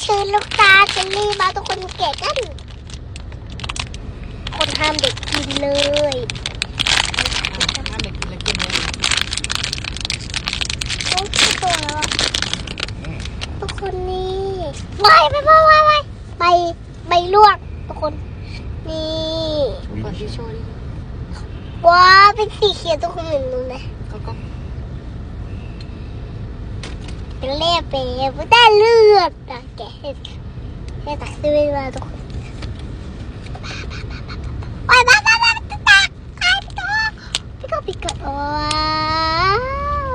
เชิญลูกตาเจลลี่มาทุกคนแกะกัน คนห้ามเด็กกินเลยถ้าเด็กกินแล้วกินเลยโอ้ยตัวแล้วอะทุกคนนี่วายไปพ่อวายวายใบใบลวกทุกคนนี่ก่อนที่โชว์ดิว้าเป็นสีเขียวทุกคนเห็นดูไหมเขาก็ เป็นเล่เป็นไม่ได้เลือดนะแกะให้ให้ตักซื้อมาทุกคนว้ายบ้าบ้าบ้าตักตักใครพี่ก็พี่ก็พี่ก็ว้าว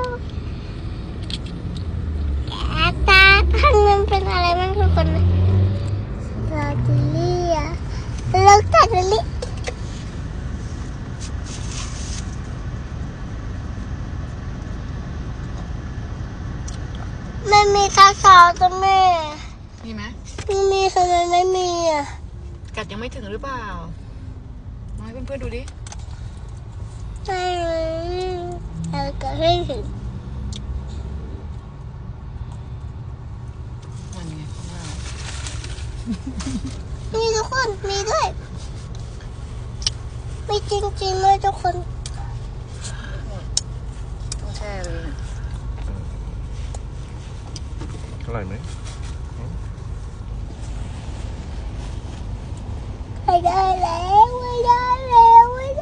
แกะตาข้างนั้นเป็นอะไรบ้างทุกคนลาจิเลียลูกตาจิเลีย ไม่มีซาซาจ้ะแม่ มีไหมไม่มีทำไมไม่มีอะกัดยังไม่ถึงหรือเปล่ามาให้เพื่อนๆดูดิไม่เราก็ให้ถึงมันไงข้างหน้ามีทุกคนมีด้วย มีจริงๆเลยทุกคน Slime, eh? Mày đợi lẹo, mày đợi lẹo, mày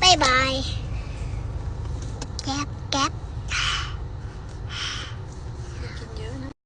Bye bye. Yep.